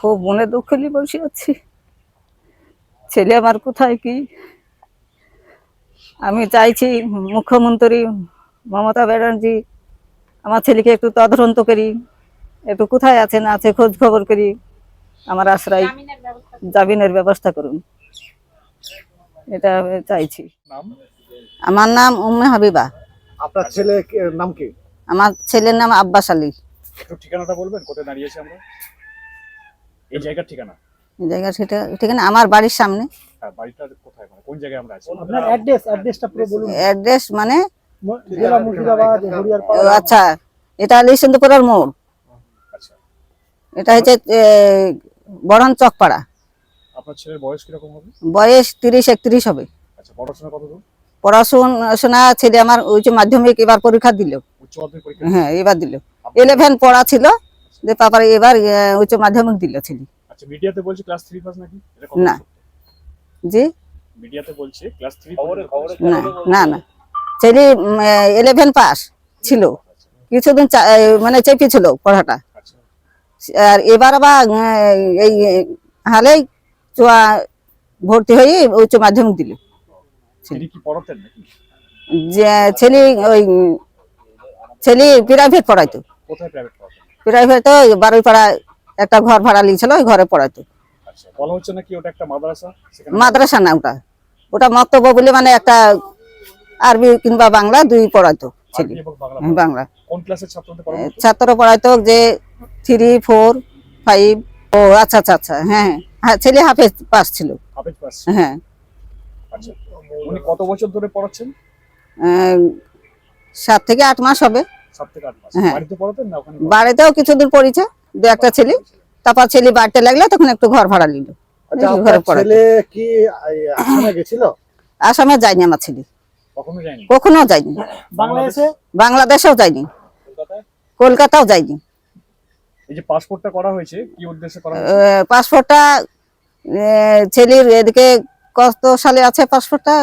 খুব মনে দুঃখ নিয়ে বসে আছি। ছেলে আমার কোথায় কি? আমি চাইছি মুখ্যমন্ত্রী মমতা ব্যানার্জি আমার ছেলেকে একটু তদন্ত করি একটু কোথায় আছে না আছে খোঁজ খবর করি আমার আশ্রয় জামিনের ব্যবস্থা করুন। এটা আমি চাইছি। আমার নাম উম্মে হাবিবা। আপনার ছেলে নাম কি? আমার ছেলের নাম আব্বাস আলী। ঠিকানাটা বলবেন কোথায় দাঁড়িয়েছি আমরা? এই জায়গার ঠিকানা? এই জায়গা সেটা ঠিক আছে আমার বাড়ির সামনে। হ্যাঁ বাড়িটা কোথায় মানে? কোন জায়গায় আমরা আছি? আপনার অ্যাড্রেস অ্যাড্রেসটা পুরো বলুন। অ্যাড্রেস মানে? জেলা মুর্শিদাবাদ হরিয়ারপাড়া আচ্ছা। এটা লিসেন্দপুরের মোড়। আচ্ছা। এটা হচ্ছে বড়ান চকপাড়া। আপনার ছেলের বয়স কীরকম হবে? বয়স তিরিশ একত্রিশ হবে। আচ্ছা পড়াশোনা কত দূর পড়াশোনা ছেলে আমার উচ্চ মাধ্যমিক এবার পরীক্ষা দিল। উচ্চ মাধ্যমিক পরীক্ষা হ্যাঁ এবার দিল। ইলেভেন পড়া ছিল। যে পাপার এবার উচ্চ মাধ্যমিক দিল ছেলে। আচ্ছা মিডিয়াতে বলছে ক্লাস থ্রি পাস নাকি? না। জি? মিডিয়াতে বলছে ক্লাস থ্রি না না না। ছেলে ইলেভেন পাস ছিল। কিছুদিন মানে চেপেছিল পড়াটা। আচ্ছা। আর এবার আবার এই হালেই চুয়া ভর্তি হয়ে উচ্চ মাধ্যমিক দিল। তিনি কি পড়াতেন নাকি? যে ছেলে ওই ছেলে প্রাইভেট পড়াইতো। কোথায় প্রাইভেট প্রাইভেট বারোই পাড়া একটা ঘর ভাড়া নিয়েছিল ওই ঘরে পড়াইতো আচ্ছা বলা হচ্ছে নাকি ওটা একটা মাদ্রাসা? মাদ্রাসা না ওটা। ওটা মক্তব্য বলে মানে একটা আরবি কিংবা বাংলা দুই পড়াইতো ছেলে। বাংলা কোন ক্লাসের ছাত্র পড়াইতো যে থ্রি ফোর ফাইভ ও আচ্ছা আচ্ছা আচ্ছা হ্যাঁ হ্যাঁ। ছেলে হাফেজ পাস ছিল। হাফেজ পাস। হ্যাঁ। আচ্ছা উনি কত বছর ধরে পড়াচ্ছেন? সাত থেকে আট মাস হবে। হ্যাঁ। বাড়িতেও কিছুদিন পড়েছে দু একটা ছেলে। তারপর ছেলে বাড়তে লাগলে তখন একটু ঘর ভাড়া নিল। আচ্ছা আসামে যায়নি আমার ছেলে। কখনো যায়নি? বাংলাদেশেও যায়নি। কলকাতাও যায়নি। পাসপোর্টটা ছেলের এদিকে কত সালে আছে পাসপোর্টটা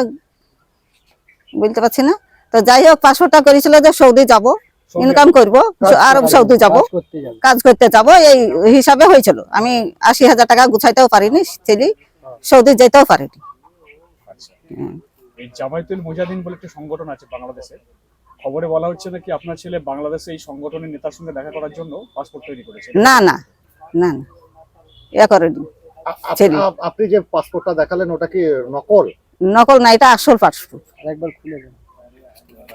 বলতে পারছি না। তো যাই হোক পাসপোর্টটা করেছিল যে সৌদি যাব। ইনকাম করব আরব সৌদি যাব কাজ করতে যাবে। এই হিসাবে হয়েছিল। আমি আশি হাজার টাকা গুছাইতেও পারিনি ছেলে সৌদি যেতেও পারিনি। আচ্ছা। এই জামায়াতুল মুজাহিদিন বলে একটা সংগঠন আছে বাংলাদেশে। খবরে বলা হচ্ছে নাকি আপনার ছেলে বাংলাদেশে এই সংগঠনের নেতার সঙ্গে দেখা করার জন্য পাসপোর্ট তৈরি করেছে? না না না না করেনি আপনি যে পাসপোর্টটা দেখালেন ওটা কি নকল? নকল না এটা আসল পাসপোর্ট একবার খুলে দেন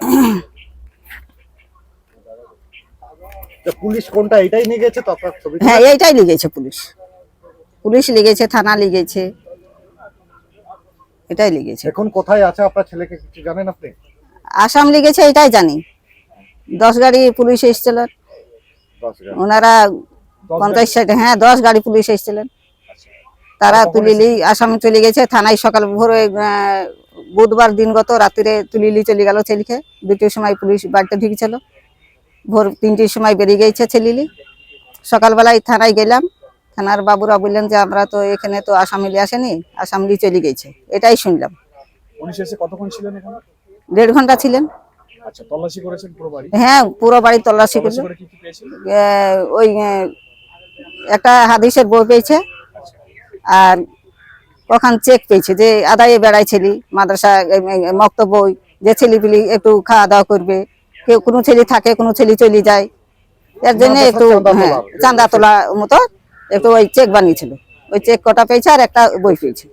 তো পুলিশ কোনটা এটাই নিয়ে গেছে তো ছবি হ্যাঁ এইটাই লিগেছে পুলিশ। পুলিশ লিগেছে থানা লিগেছে এটাই লিগেছে এখন কোথায় আছে আপনার ছেলেকে কিছু জানেন আপনি? আসাম লিগেছে এটাই জানি। দশ গাড়ি পুলিশ এসেছিলেন। ওনারা পঞ্চাশ ষাট হ্যাঁ দশ গাড়ি পুলিশ এসেছিলেন। তারা তুলিলি আসামে চলে গেছে থানায় সকাল ভোরে বুধবার দিনগত রাত্রিরে তুলিলি চলে গেল ছেলেকে। দুটোর সময় পুলিশ বাড়িতে ঢুকেছিল। ভোর তিনটির সময় বেরিয়ে গেছে ছেলিলি সকালবেলায় থানায় গেলাম। থানার বাবুরা বললেন যে আমরা তো এখানে তো আসামিলি আসেনি আসামলি চলে গেছে। এটাই শুনলাম। দেড় ঘণ্টা ছিলেন। আচ্ছা করেছেন হ্যাঁ পুরো বাড়ি তল্লাশি তল্লাশি করল। করে কি কি পেয়েছেন আহ, ওই একটা হাদিসের বই পেয়েছে। আর কখন চেক পেয়েছে যে আদায়ে বেড়াই ছেলি মাদ্রাসা মক্ত বই যে ছেলেপিলি একটু খাওয়া দাওয়া করবে কেউ কোনো ছেলে থাকে কোনো ছেলে চলে যায়। এর জন্য একটু হ্যাঁ তোলা। চাঁদা তোলা মতো একটু ওই চেক বানিয়েছিল। ওই চেক কটা পেয়েছে আর একটা বই পেয়েছে।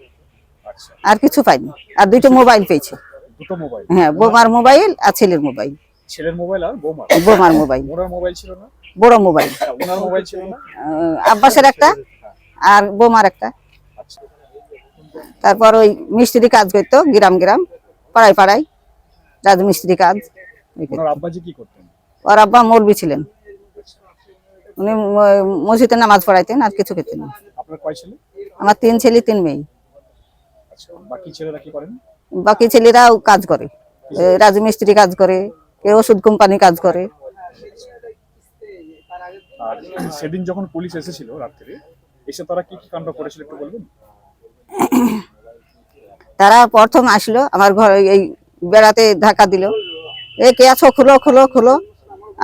আচ্ছা। আর কিছু পাইনি। আর দুইটা মোবাইল পেয়েছে। দুটো মোবাইল? হ্যাঁ বোমার মোবাইল আর ছেলের মোবাইল। ছেলের মোবাইল আর বৌমার বোমার মোবাইল। ওনার মোবাইল ছিল না? বড় মোবাইল। আচ্ছা, ওনার মোবাইল ছিল না? আব্বাসের একটা আর বোমার একটা। আচ্ছা। তারপর ওই মিস্ত্রি কাজ করতো গ্রাম গ্রাম পাড়ায় পাড়ায়। রাজমিস্ত্রি কাজ। আব্বাজি কি করতেন? ওর আব্বা মৌলবি ছিলেন। উনি মসজিদে নামাজ পড়াইতেন আর কিছু খেতেন না। আপনার কয় ছেলে? আমার তিন ছেলে তিন মেয়ে। আচ্ছা বাকি ছেলেরা কি করেন? বাকি ছেলেরাও কাজ করে। রাজমিস্ত্রি কাজ করে কেউ ওষুধ কোম্পানি কাজ করে। আর সেদিন যখন পুলিশ এসেছিল রাত্রে এসে তারা কি কি কাণ্ড করেছিল একটু বলবেন? তারা প্রথম আসলো আমার ঘরে এই বেড়াতে ধাক্কা দিল। এ কে আছো? খুলো খুলো খুলো।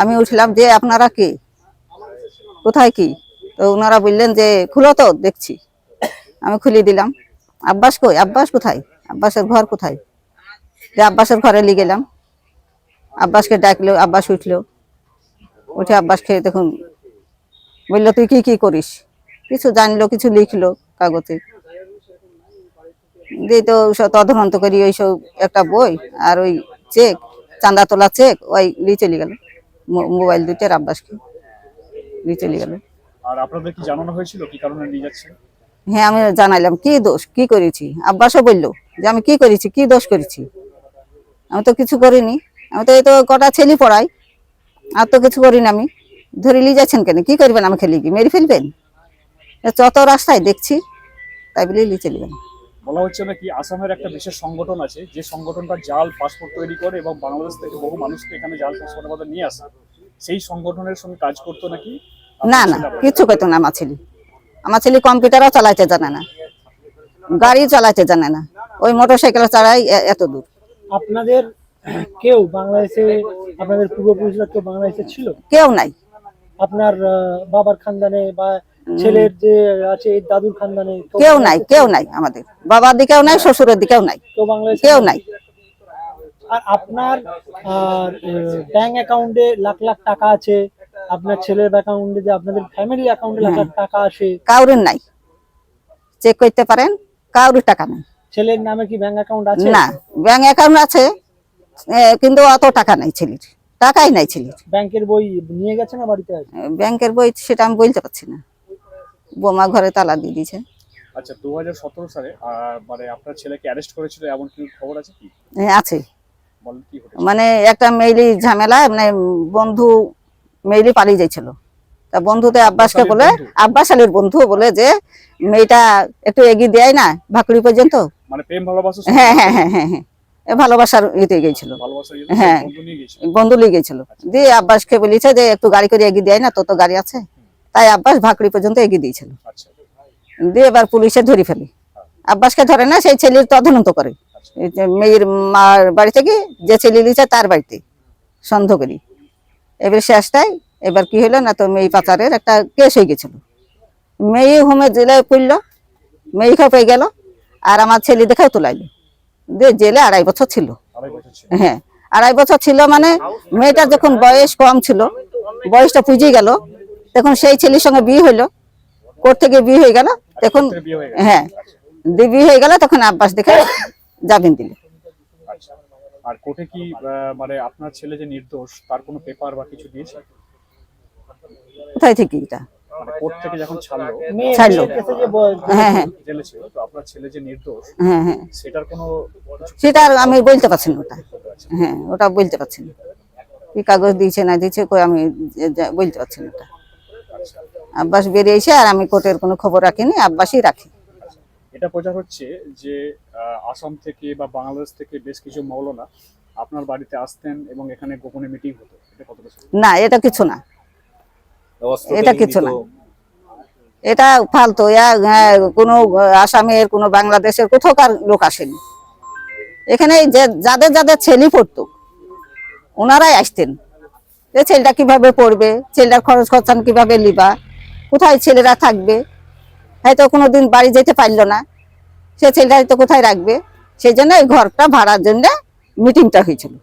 আমি উঠলাম যে আপনারা কে? কোথায় কি? তো ওনারা বললেন যে, খুলো তো, দেখছি। আমি খুলে দিলাম। আব্বাস কই? আব্বাস কোথায়? আব্বাসের ঘর কোথায়? যে আব্বাসের ঘরে নিয়ে গেলাম। আব্বাসকে ডাকলো, আব্বাস উঠল। উঠে আব্বাসকে দেখুন, বলল, তুই কি কি করিস? কিছু জানলো, কিছু লিখলো কাগজে। দিয়ে তো তদন্ত করি, ওই সব একটা বই আর ওই চেক চাঁদা তোলা চেক ওই নিয়ে চলে গেল। মোবাইল দুইটার আব্বাসকে নিয়ে চলে গেল। আর আপনাদের কি জানানো হয়েছিল? কি কারণে নিয়ে যাচ্ছেন হ্যাঁ আমি জানাইলাম কি দোষ কি করেছি? আব্বাসও বলল যে আমি কি করেছি কি দোষ করেছি? আমি তো কিছু করিনি। আমি তো এই তো কটা ছেলে পড়াই আর তো কিছু করিনি আমি। ধরে নিয়ে যাচ্ছেন কেন? কি করবেন আমি খেলি কি মেরে ফেলবেন? যত রাস্তায় দেখছি তাই বলে নিয়ে চলে গেল। বলা হচ্ছে নাকি আসামের একটা বিশেষ সংগঠন আছে যে সংগঠনটা জাল পাসপোর্ট তৈরি করে এবং বাংলাদেশ থেকে বহু মানুষকে এখানে জাল পাসপোর্টের মধ্যে নিয়ে আসে। সেই সংগঠনের সঙ্গে কাজ করতো নাকি? না না কিচ্ছু করতো না আমার ছেলে আমার ছেলে কম্পিউটারও চালাইতে জানে না। গাড়ি চালাইতে জানে না। ওই মোটর সাইকেল চালাই এত দূর। আপনাদের কেউ বাংলাদেশে আপনাদের পূর্বপুরুষরা কেউ বাংলাদেশে ছিল? কেউ নাই। আপনার বাবার খানদানে বা ছেলের যে আছে এই দাদুর খানদানে কেউ নাই কেউ নাই আমাদের। বাবার দিকেও নাই শ্বশুরের দিকেও নাই। কেউ নাই। আর আপনার ব্যাংক অ্যাকাউন্টে লাখ লাখ টাকা আছে আপনার ছেলের অ্যাকাউন্টে যে আপনাদের ফ্যামিলি অ্যাকাউন্টে লাখ লাখ টাকা আসে কাউরির নাই। চেক করতে পারেন কাউরির টাকা নাই। ছেলের নামে কি ব্যাংক অ্যাকাউন্ট আছে? না ব্যাংক অ্যাকাউন্ট আছে কিন্তু অত টাকা নাই ছেলের। টাকাই নাই ছেলের। ব্যাংকের বই নিয়ে গেছে না বাড়িতে ব্যাংকের বই সেটা আমি বলতে পারছি না। বোমা ঘরে তালা দিয়ে দিয়েছে। আচ্ছা দু হাজার সতেরো সালে মানে আপনার ছেলেকে অ্যারেস্ট করেছিল এমন কি খবর আছে কি? হ্যাঁ, আছে। মানে একটা মেইলি ঝামেলা মানে বন্ধু মেইলি পালিয়ে যাইছিল। তা বন্ধুতে আব্বাসকে বলে? আব্বাস আলীর বন্ধু বলে যে মেয়েটা একটু এগিয়ে দেয় না ভাকুড়ি পর্যন্ত? মানে প্রেম ভালোবাসা হ্যাঁ হ্যাঁ হ্যাঁ হ্যাঁ হ্যাঁ এ ভালোবাসার ইতে গেছিল। হ্যাঁ। বন্ধু নিয়ে গেছিল। গেছিল। দিয়ে আব্বাসকে বলেছে যে একটু গাড়ি করে এগিয়ে দেয় না তো তো গাড়ি আছে? তাই আব্বাস ভাকড়ি পর্যন্ত এগিয়ে দিয়েছিল। আচ্ছা। দিয়ে এবার পুলিশে ধরে ফেলে। আব্বাসকে ধরে না সেই ছেলের তদন্ত করে। মেয়ের মার বাড়ি থেকে যে ছেলে লিছে তার বাড়িতে সন্দেহ করি। এবার শেষটাই এবার কি হলো না তো মেয়ে পাচারের একটা কেস হয়ে গেছিল। মেয়ে হোমে জেলে পড়ল মেয়ে খেপে গেল আর আমার ছেলে দেখাও তোলাইলো। দিয়ে জেলে আড়াই বছর ছিল। আড়াই বছর ছিল। হ্যাঁ আড়াই বছর ছিল মানে মেয়েটার যখন বয়স কম ছিল বয়সটা পুজিয়ে গেল তখন সেই ছেলের সঙ্গে বিয়ে হইল। কোর্ট থেকে বিয়ে হয়ে গেল তখন হয়ে হ্যাঁ দিয়ে বিয়ে হয়ে গেল তখন আব্বাস দেখে জামিন দিল। আচ্ছা আর কোর্টে কি মানে আপনার ছেলে যে নির্দোষ তার কোনো পেপার বা কিছু দিয়েছে? কোথায় থেকে এটা? মানে কোর্ট থেকে যখন ছাড়লো ছাড়লো। মেয়ের কাছে যে বল- হ্যাঁ হ্যাঁ। জেলে ছিল তো আপনার ছেলে যে নির্দোষ হ্যাঁ হ্যাঁ। সেটার কোনো সেটা আমি বলতে পারছি না ওটা। হ্যাঁ ওটা বলতে পারছি না। কি কাগজ দিয়েছে না দিয়েছে কই আমি বলতে পারছি না ওটা। আব্বাস বেরিয়েছে আর আমি কোর্টের কোনো খবর রাখিনি আব্বাসই রাখি। এটা প্রচার হচ্ছে যে আসাম থেকে বা বাংলাদেশ থেকে বেশ কিছু মৌলানা আপনার বাড়িতে আসতেন এবং এখানে গোপনে মিটিং হতো? না এটা কিছু না। এটা কিছু না। এটা ফালতু কোনো আসামের কোনো বাংলাদেশের কোথাওকার লোক আসেনি। এখানে যে যাদের যাদের ছেলে পড়তো ওনারাই আসতেন। যে ছেলেটা কীভাবে পড়বে ছেলেটার খরচ খরচান কীভাবে লিবা কোথায় ছেলেরা থাকবে? হয়তো কোনোদিন বাড়ি যেতে পারল না সে ছেলেটা হয়তো কোথায় রাখবে? সেই জন্য এই ঘরটা ভাড়ার জন্য মিটিংটা হয়েছিল।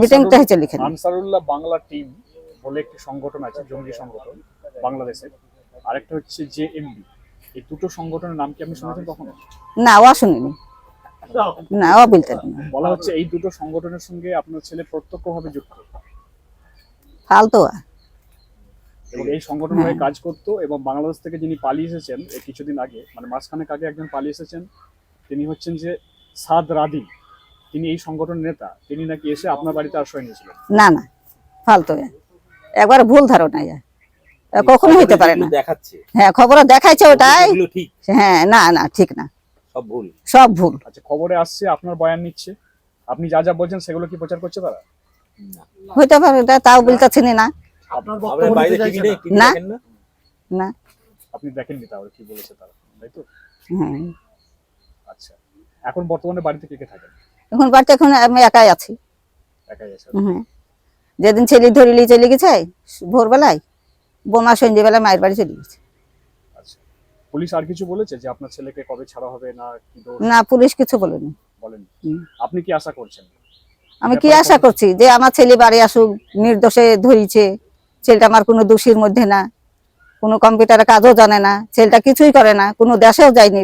মিটিংটা হয়েছিল এখানে। আনসারুল্লাহ বাংলা টিম বলে একটি সংগঠন আছে জঙ্গি সংগঠন বাংলাদেশের। আরেকটা হচ্ছে জে এমবি এই দুটো সংগঠনের নাম কি আপনি শুনেছেন কখনো? না ও শুনিনি। না ও বলতে বলা হচ্ছে এই দুটো সংগঠনের সঙ্গে আপনার ছেলে প্রত্যক্ষভাবে যুক্ত। ফালতু। এবং এই সংগঠন হয়ে কাজ করতো এবং বাংলাদেশ থেকে যিনি পালিয়ে এসেছেন এই কিছুদিন আগে মানে মাসখানেক আগে একজন পালিয়ে এসেছেন তিনি হচ্ছেন যে সাদ রাদি। তিনি এই সংগঠনের নেতা। তিনি নাকি এসে আপনার বাড়িতে আশ্রয় নিয়েছিলেন? না না ফালতু। একবার ভুল ধারণা কখনো হইতে পারে না। দেখাচ্ছে। হ্যাঁ খবর দেখাইছে ওটাই। ঠিক। হ্যাঁ না না ঠিক না। সব ভুল? সব ভুল। আচ্ছা খবরে আসছে আপনার বয়ান নিচ্ছে। আপনি যা যা বলছেন সেগুলো কি প্রচার করছে তারা? হইতে পারে তাও বলতেছি না। আপনার আপনার বক্তব্য না। দেখেন না। না। আপনি দেখেননি তাহলে কি বলেছে তারা তাই তো? হ্যাঁ আচ্ছা এখন বর্তমানে বাড়িতে কে কে থাকেন? এখন বাড়িতে এখন আমি একাই আছি। একাই হ্যাঁ যেদিন ছেলে ধরিলি চলে গেছে ভোরবেলায় বোমা সন্ধ্যেবেলা মায়ের বাড়ি চলে গেছে। পুলিশ আর কিছু বলেছে যে আপনার ছেলেকে কবে ছাড়া হবে না কি দোষ? না পুলিশ কিছু বলেনি। বলেনি। আপনি কি আশা করছেন? আমি কি আশা করছি যে আমার ছেলে বাড়ি আসুক নির্দোষে ধরিছে ছেলেটা আমার কোনো দোষীর মধ্যে না কোনো কম্পিউটারে কাজও জানে না ছেলেটা কিছুই করে না কোনো দেশেও যায়নি